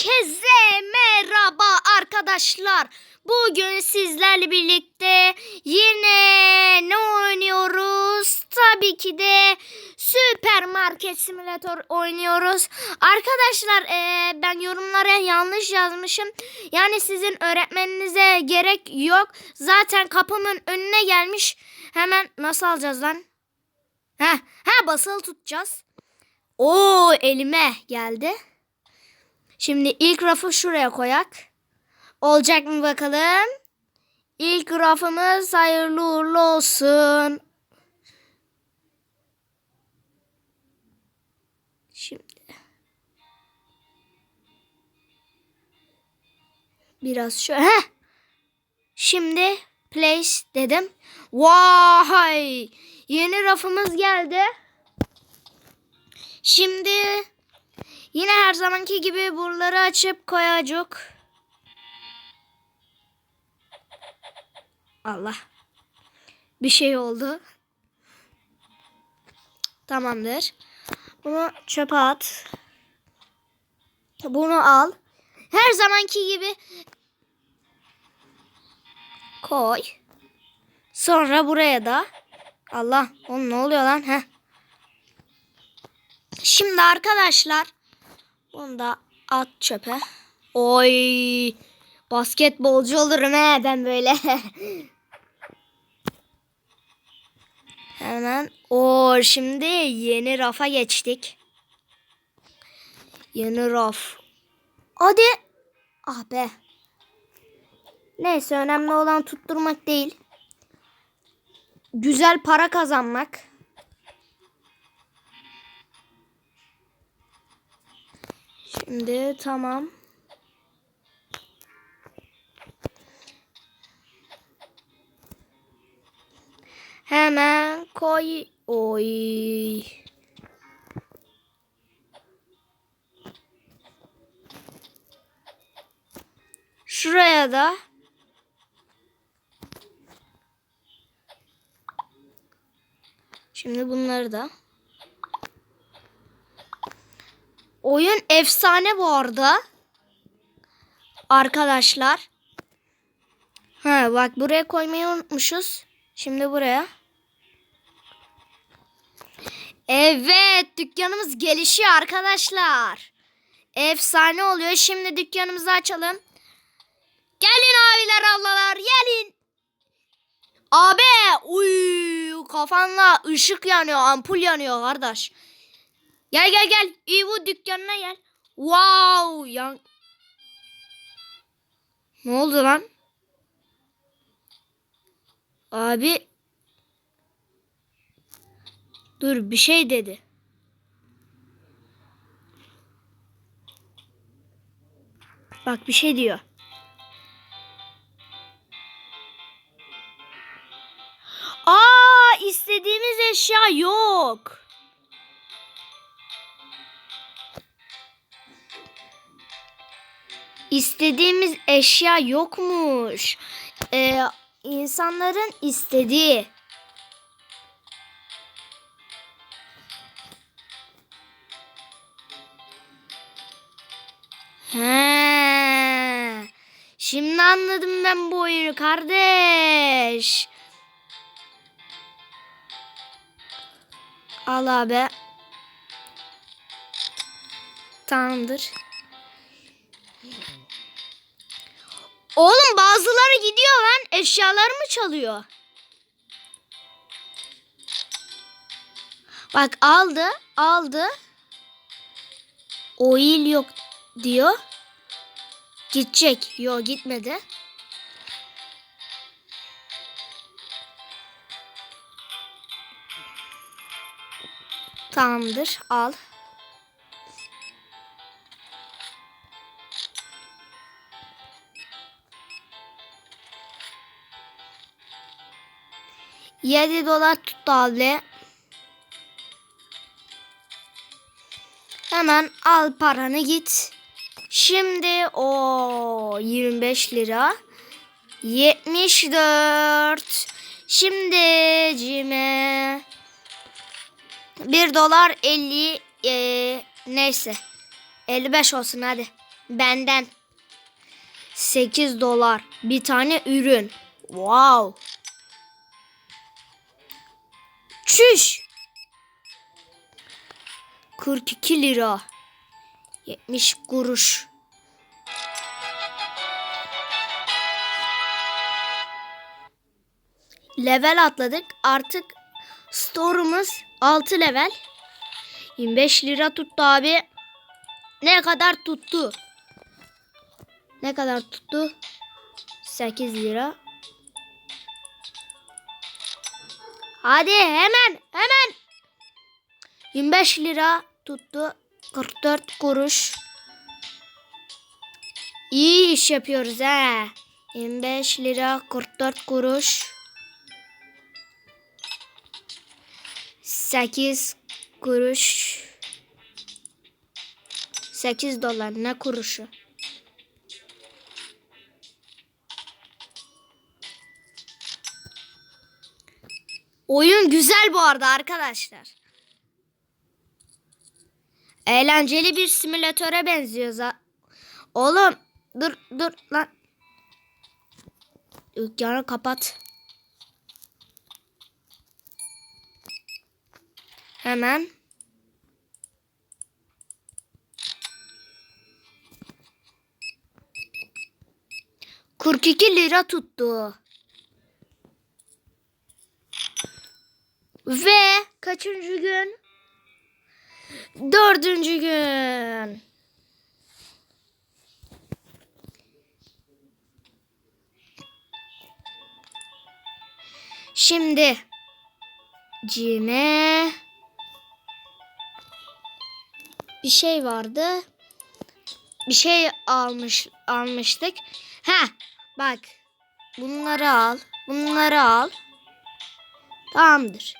Herkese merhaba arkadaşlar. Bugün sizlerle birlikte yine ne oynuyoruz? Tabii ki de süpermarket simülatör oynuyoruz. Arkadaşlar eee, ben yorumlara yanlış yazmışım. Yani sizin öğretmeninize gerek yok. Zaten kapımın önüne gelmiş. Hemen nasıl alacağız lan? Heh, ha basılı tutacağız. Oo elime geldi. Şimdi ilk rafı şuraya koyak. Olacak mı bakalım? İlk rafımız hayırlı uğurlu olsun. Şimdi. Biraz şöyle. Heh. Şimdi place dedim. Vay! Yeni rafımız geldi. Şimdi Yine her zamanki gibi buraları açıp koyacak. Allah. Bir şey oldu. Tamamdır. Bunu çöpe at. Bunu al. Her zamanki gibi koy. Sonra buraya da. Allah. Oğlum ne oluyor lan? Heh. Şimdi arkadaşlar bunu da at çöpe. Oy. Basketbolcu olurum he ben böyle. Hemen. O şimdi yeni rafa geçtik. Yeni raf. Hadi. Ah be. Neyse önemli olan tutturmak değil. Güzel para kazanmak. Şimdi tamam. Hemen koy. Oy. Şuraya da Şimdi bunları da Oyun efsane bu arada. Arkadaşlar. Ha bak buraya koymayı unutmuşuz. Şimdi buraya. Evet dükkanımız gelişiyor arkadaşlar. Efsane oluyor. Şimdi dükkanımızı açalım. Gelin abiler ablalar gelin. Abi uy kafanla ışık yanıyor ampul yanıyor kardeş. Gel gel gel. İyi dükkanına gel. Wow. Yan... Ne oldu lan? Abi. Dur bir şey dedi. Bak bir şey diyor. Aa istediğimiz eşya yok. İstediğimiz eşya yokmuş. Ee, insanların istediği. He. Şimdi anladım ben bu oyunu kardeş. Al abi. Tamamdır. Oğlum bazıları gidiyor lan eşyalarımı çalıyor. Bak aldı aldı. Oil yok diyor. Gidecek. Yok gitmedi. Tamamdır al. Yedi dolar tuttu abi. Hemen al paranı git. Şimdi o 25 lira. 74. Şimdi cime 1 dolar 50 e, neyse 55 olsun hadi. Benden. 8 dolar. Bir tane ürün. Wow. Çüş. 42 lira. 70 kuruş. Level atladık. Artık store'umuz 6 level. 25 lira tuttu abi. Ne kadar tuttu? Ne kadar tuttu? 8 lira. Hadi hemen hemen. 25 lira tuttu. 44 kuruş. İyi iş yapıyoruz he. 25 lira 44 kuruş. 8 kuruş. 8 dolar ne kuruşu? Oyun güzel bu arada arkadaşlar. Eğlenceli bir simülatöre benziyor. za- Oğlum dur dur lan. Dükkanı kapat. Hemen. Kırk iki lira tuttu. Ve kaçıncı gün? Dördüncü gün. Şimdi cime bir şey vardı. Bir şey almış almıştık. Ha bak. Bunları al. Bunları al. Tamamdır.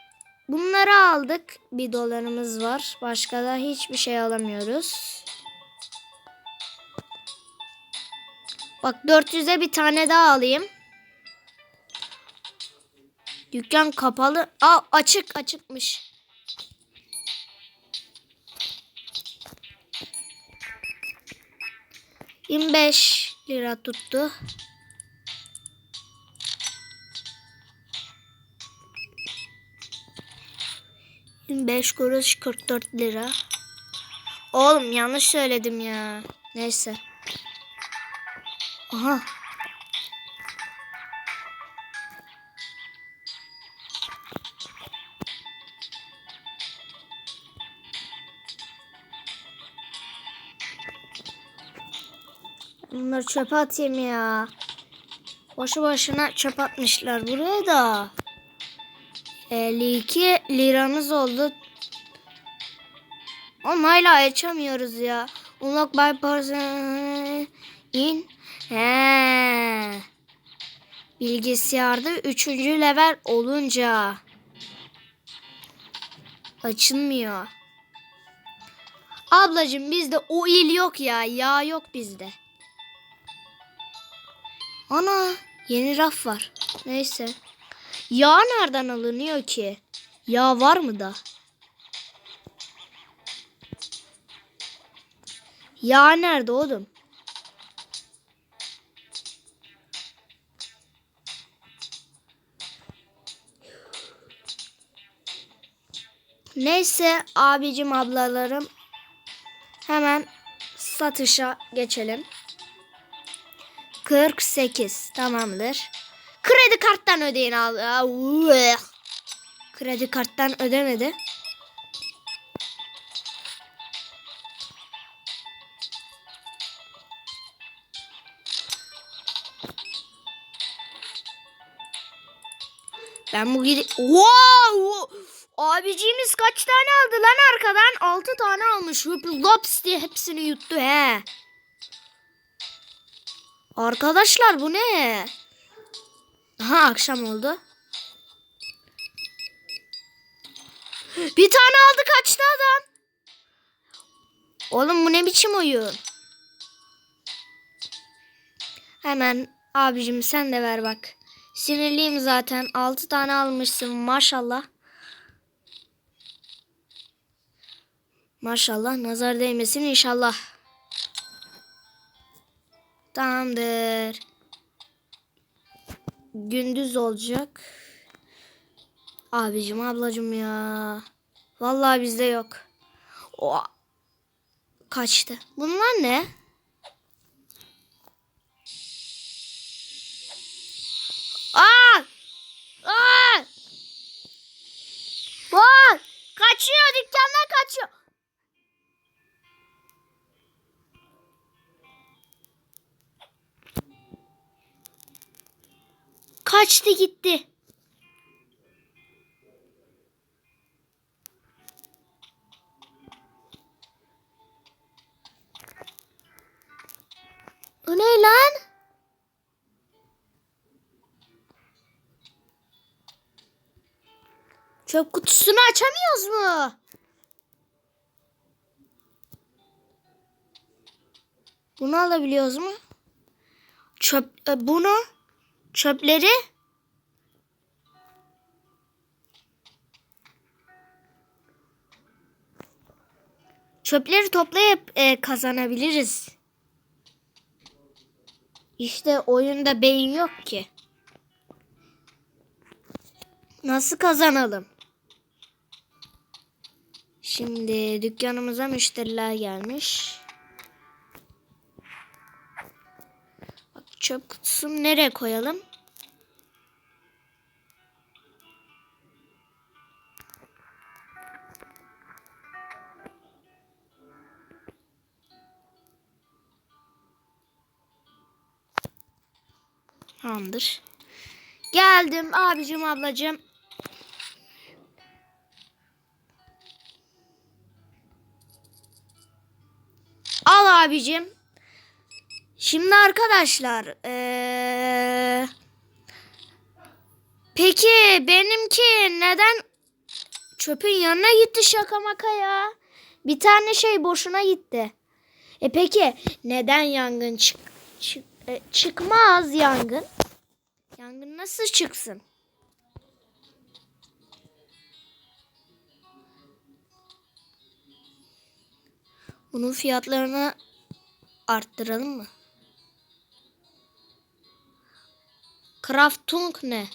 Bunları aldık. Bir dolarımız var. Başka da hiçbir şey alamıyoruz. Bak 400'e bir tane daha alayım. Dükkan kapalı. Aa açık açıkmış. Yirmi beş lira tuttu. Yirmi beş kuruş 44 lira. Oğlum yanlış söyledim ya. Neyse. Aha. Bunları çöpe atayım ya. Boşu boşuna çöp atmışlar buraya da. 52 liramız oldu. Oğlum hala açamıyoruz ya. Unlock by person in. He. Bilgisayarda 3. level olunca açılmıyor. Ablacım bizde o il yok ya. Yağ yok bizde. Ana yeni raf var. Neyse. Yağ nereden alınıyor ki? Yağ var mı da? Yağ nerede oğlum? Neyse abicim ablalarım hemen satışa geçelim. 48 tamamdır. Karttan ödeyin ueh. Kredi karttan ödemedi. Ben bu gidi... Wow! Abiciğimiz kaç tane aldı lan arkadan? 6 tane almış. Hüp lops diye hepsini yuttu he. Arkadaşlar bu ne? Ha akşam oldu. Bir tane aldı kaçtı adam. Oğlum bu ne biçim oyun? Hemen abicim sen de ver bak. Sinirliyim zaten. 6 tane almışsın maşallah. Maşallah nazar değmesin inşallah. Tamamdır. Gündüz olacak. Abicim ablacım ya. Vallahi bizde yok. O kaçtı. Bunlar ne? Aa! Aa! Vay! Kaçıyor dükkandan kaçıyor. Kaçtı gitti. O ne lan? Çöp kutusunu açamıyoruz mu? Bunu alabiliyoruz mu? Çöp e, bunu çöpleri çöpleri toplayıp e, kazanabiliriz. İşte oyunda beyin yok ki. Nasıl kazanalım? Şimdi dükkanımıza müşteriler gelmiş. Çöp kutusunu nereye koyalım? Tamamdır. Geldim abicim ablacım. Al abicim. Şimdi arkadaşlar. eee, peki benimki neden çöpün yanına gitti şaka maka ya? Bir tane şey boşuna gitti. E peki neden yangın çık, çık- e, çıkmaz yangın? Yangın nasıl çıksın? Bunun fiyatlarını arttıralım mı? Kraftung ne?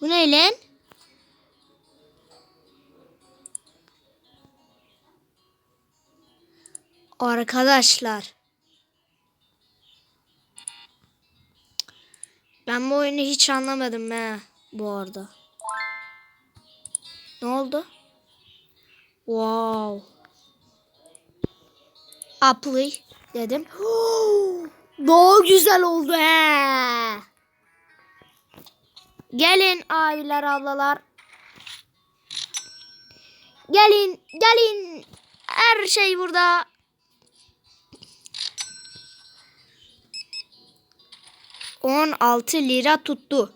Bu ne lan? Arkadaşlar. Ben bu oyunu hiç anlamadım he bu arada. Ne oldu? Wow. Apply dedim. Daha güzel oldu he. Gelin abiler ablalar. Gelin gelin. Her şey burada. On altı lira tuttu.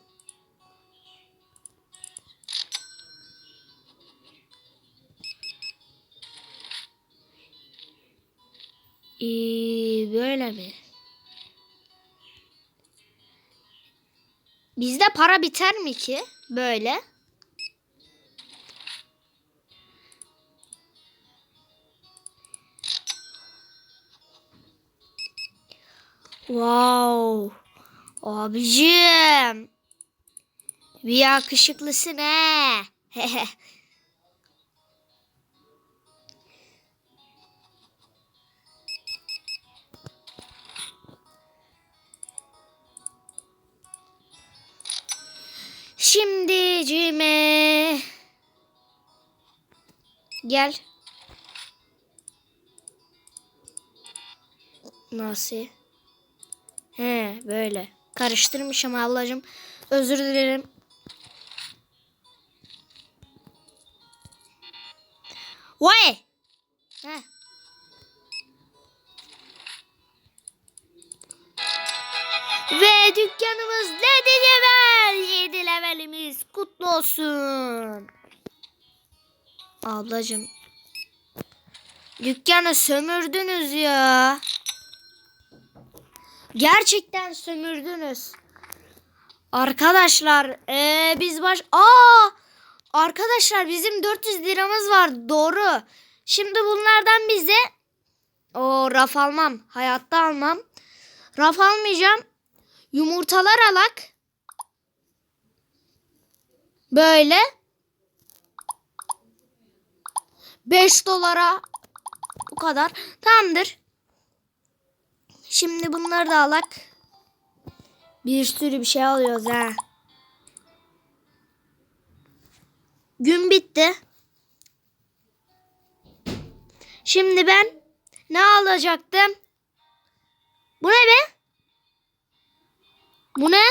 Ee, böyle mi? Bizde para biter mi ki? Böyle. Wow. Abicim. Bir yakışıklısın he. Şimdi cime. Gel. Nasıl? He böyle. Karıştırmışım ablacığım. Özür dilerim. Vay. He. Ve dükkanımız 7 level. 7 levelimiz kutlu olsun. Ablacığım. Dükkanı sömürdünüz ya. Gerçekten sömürdünüz. Arkadaşlar ee, biz baş... Aa! Arkadaşlar bizim 400 liramız var. Doğru. Şimdi bunlardan bize o raf almam. Hayatta almam. Raf almayacağım. Yumurtalar alak. Böyle. 5 dolara bu kadar. Tamamdır. Şimdi bunları da alak. Bir sürü bir şey alıyoruz ha. Gün bitti. Şimdi ben ne alacaktım? Bu ne be? Bu ne?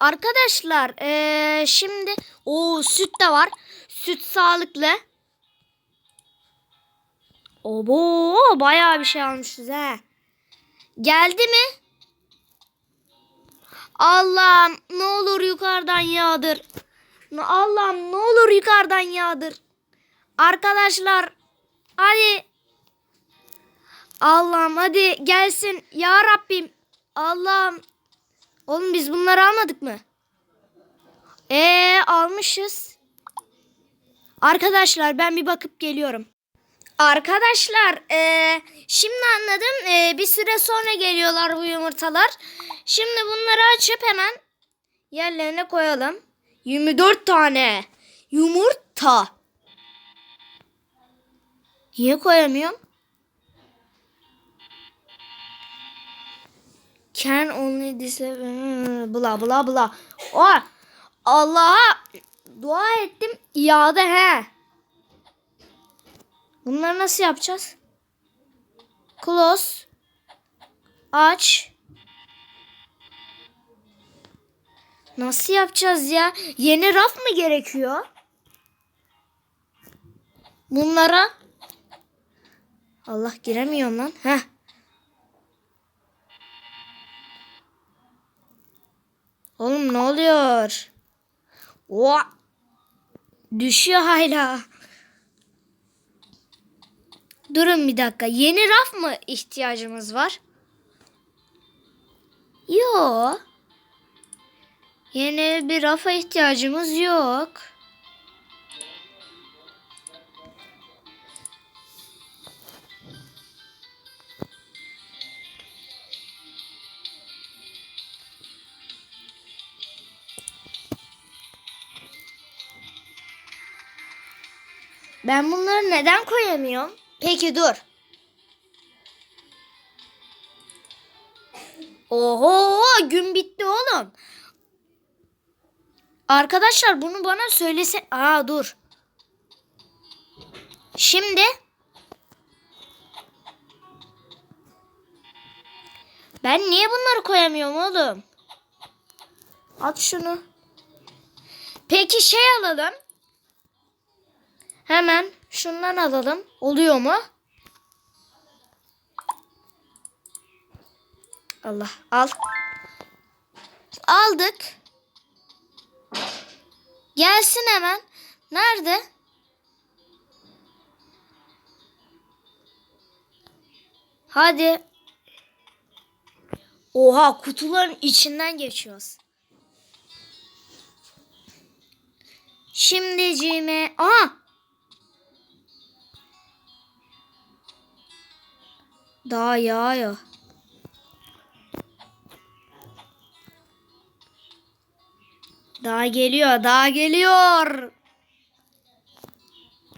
Arkadaşlar eee, şimdi o süt de var. Süt sağlıklı. Obo bayağı bir şey almışız ha. Geldi mi? Allah'ım ne olur yukarıdan yağdır. Allah'ım ne olur yukarıdan yağdır. Arkadaşlar hadi. Allah'ım hadi gelsin ya Rabbim. Allah'ım. Oğlum biz bunları almadık mı? Ee almışız. Arkadaşlar ben bir bakıp geliyorum. Arkadaşlar eee, şimdi anladım. Eee, bir süre sonra geliyorlar bu yumurtalar. Şimdi bunları açıp hemen yerlerine koyalım. 24 tane yumurta. Niye koyamıyorum? Can only this bla bla bla. Oh, Allah'a dua ettim. İade he. Bunları nasıl yapacağız? Close. Aç. Nasıl yapacağız ya? Yeni raf mı gerekiyor? Bunlara Allah giremiyorum lan. Heh. Oğlum ne oluyor? Oha. Düşüyor hala. Durun bir dakika. Yeni raf mı ihtiyacımız var? Yo. Yeni bir rafa ihtiyacımız yok. Ben bunları neden koyamıyorum? Peki dur. Oho gün bitti oğlum. Arkadaşlar bunu bana söylese... Aa dur. Şimdi... Ben niye bunları koyamıyorum oğlum? At şunu. Peki şey alalım. Hemen şundan alalım. Oluyor mu? Allah al. Aldık. Gelsin hemen. Nerede? Hadi. Oha kutuların içinden geçiyoruz. Şimdi cime. Daha yağıyor. Daha geliyor, daha geliyor.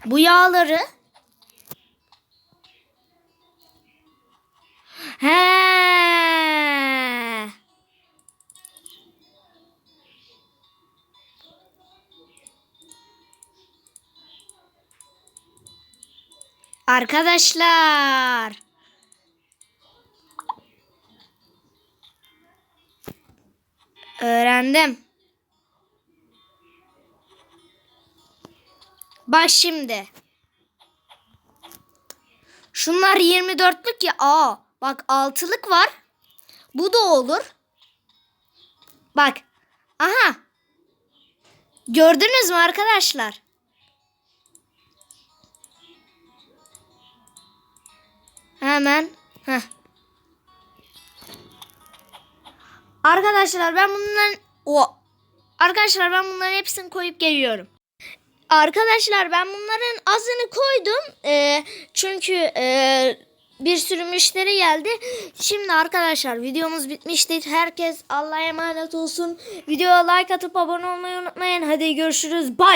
Bu yağları He. Arkadaşlar. Öğrendim. Bak şimdi. Şunlar 24'lük ya. Aa, bak altılık var. Bu da olur. Bak. Aha. Gördünüz mü arkadaşlar? Hemen. Heh. Arkadaşlar ben bunların o Arkadaşlar ben bunların hepsini koyup geliyorum. Arkadaşlar ben bunların azını koydum. Ee, çünkü e, bir sürü müşteri geldi. Şimdi arkadaşlar videomuz bitmiştir. Herkes Allah'a emanet olsun. Videoya like atıp abone olmayı unutmayın. Hadi görüşürüz. Bay.